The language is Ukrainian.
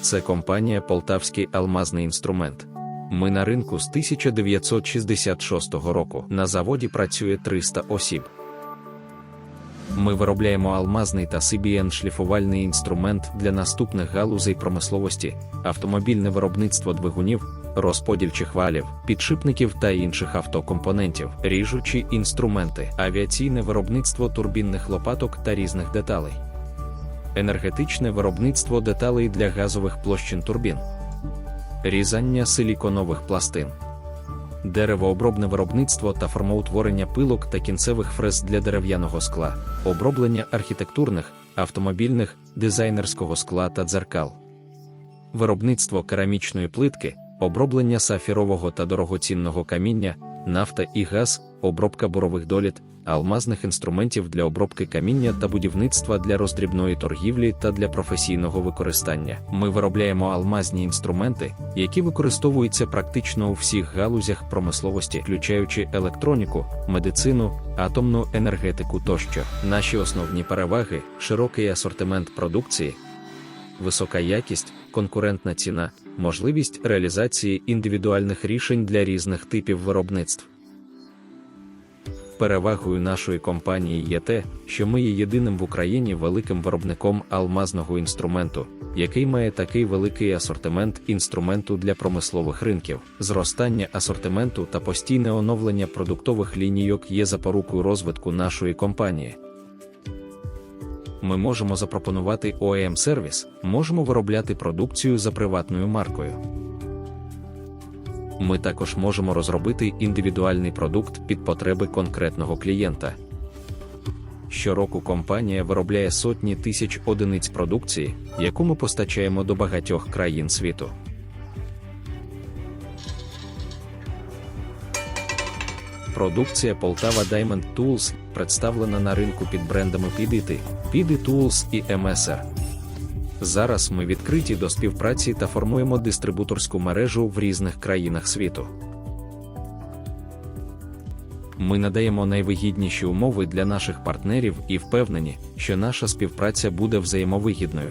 Це компанія Полтавський алмазний інструмент. Ми на ринку з 1966 року. На заводі працює 300 осіб. Ми виробляємо алмазний та CBN шліфувальний інструмент для наступних галузей промисловості, автомобільне виробництво двигунів, розподільчих валів, підшипників та інших автокомпонентів, ріжучі інструменти, авіаційне виробництво турбінних лопаток та різних деталей, енергетичне виробництво деталей для газових площин турбін, різання силіконових пластин деревообробне виробництво та формоутворення пилок та кінцевих фрез для дерев'яного скла, оброблення архітектурних, автомобільних, дизайнерського скла та дзеркал, виробництво керамічної плитки, оброблення сафірового та дорогоцінного каміння, нафта і газ, обробка бурових доліт, алмазних інструментів для обробки каміння та будівництва для роздрібної торгівлі та для професійного використання. Ми виробляємо алмазні інструменти, які використовуються практично у всіх галузях промисловості, включаючи електроніку, медицину, атомну енергетику тощо. Наші основні переваги широкий асортимент продукції, висока якість, конкурентна ціна, можливість реалізації індивідуальних рішень для різних типів виробництв. Перевагою нашої компанії є те, що ми є єдиним в Україні великим виробником алмазного інструменту, який має такий великий асортимент інструменту для промислових ринків. Зростання асортименту та постійне оновлення продуктових лінійок є запорукою розвитку нашої компанії. Ми можемо запропонувати OEM сервіс, можемо виробляти продукцію за приватною маркою. Ми також можемо розробити індивідуальний продукт під потреби конкретного клієнта. Щороку компанія виробляє сотні тисяч одиниць продукції, яку ми постачаємо до багатьох країн світу. Продукція Poltava Diamond Tools представлена на ринку під брендами PDT, PD Tools і MSR. Зараз ми відкриті до співпраці та формуємо дистрибуторську мережу в різних країнах світу. Ми надаємо найвигідніші умови для наших партнерів і впевнені, що наша співпраця буде взаємовигідною.